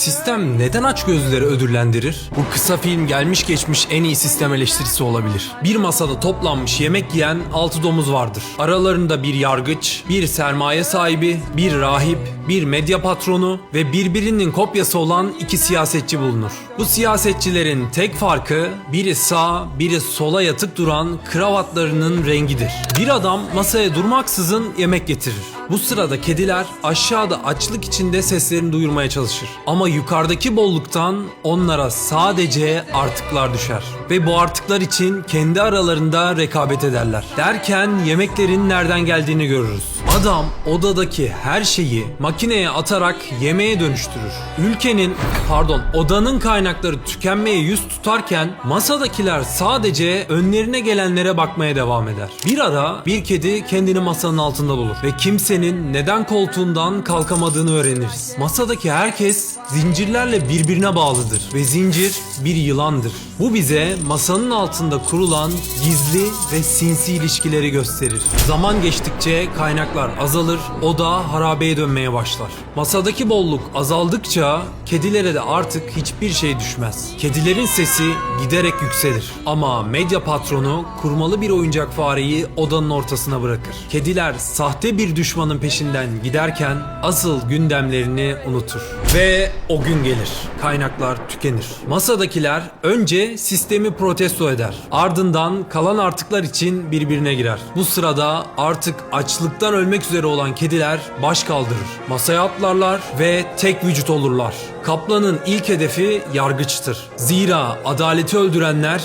Sistem neden açgözlüleri ödüllendirir? Bu kısa film gelmiş geçmiş en iyi sistem eleştirisi olabilir. Bir masada toplanmış yemek yiyen altı domuz vardır. Aralarında bir yargıç, bir sermaye sahibi, bir rahip, bir medya patronu ve birbirinin kopyası olan iki siyasetçi bulunur. Bu siyasetçilerin tek farkı biri sağ, biri sola yatık duran kravatlarının rengidir. Bir adam masaya durmaksızın yemek getirir. Bu sırada kediler aşağıda açlık içinde seslerini duyurmaya çalışır. Ama yukarıdaki bolluktan onlara sadece artıklar düşer. Ve bu artıklar için kendi aralarında rekabet ederler. Derken yemeklerin nereden geldiğini görürüz. Adam odadaki her şeyi makineye atarak yemeğe dönüştürür. Ülkenin, pardon, odanın kaynakları tükenmeye yüz tutarken masadakiler sadece önlerine gelenlere bakmaya devam eder. Bir ara bir kedi kendini masanın altında bulur ve kimsenin neden koltuğundan kalkamadığını öğreniriz. Masadaki herkes zincirlerle birbirine bağlıdır ve zincir bir yılandır. Bu bize masanın altında kurulan gizli ve sinsi ilişkileri gösterir. Zaman geçtikçe kaynaklar azalır, oda harabeye dönmeye başlar. Masadaki bolluk azaldıkça kedilere de artık hiçbir şey düşmez. Kedilerin sesi giderek yükselir. Ama medya patronu kurmalı bir oyuncak fareyi odanın ortasına bırakır. Kediler sahte bir düşmanın peşinden giderken asıl gündemlerini unutur. Ve o gün gelir. Kaynaklar tükenir. Masadakiler önce sistemi protesto eder. Ardından kalan artıklar için birbirine girer. Bu sırada artık açlıktan ölmek üzere olan kediler baş kaldırır. Masaya atlarlar ve tek vücut olurlar. Kaplanın ilk hedefi yargıçtır. Zira adaleti öldürenler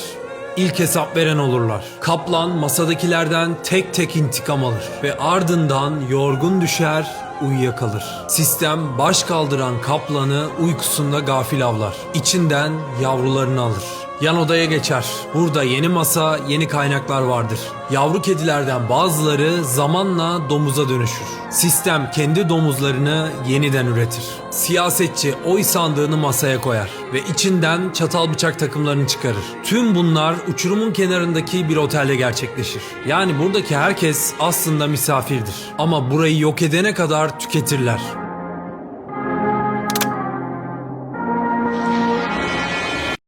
ilk hesap veren olurlar. Kaplan masadakilerden tek tek intikam alır ve ardından yorgun düşer, uyuyakalır. Sistem baş kaldıran kaplanı uykusunda gafil avlar. İçinden yavrularını alır. Yan odaya geçer. Burada yeni masa, yeni kaynaklar vardır. Yavru kedilerden bazıları zamanla domuza dönüşür. Sistem kendi domuzlarını yeniden üretir. Siyasetçi oy sandığını masaya koyar ve içinden çatal bıçak takımlarını çıkarır. Tüm bunlar uçurumun kenarındaki bir otelde gerçekleşir. Yani buradaki herkes aslında misafirdir. Ama burayı yok edene kadar tüketirler.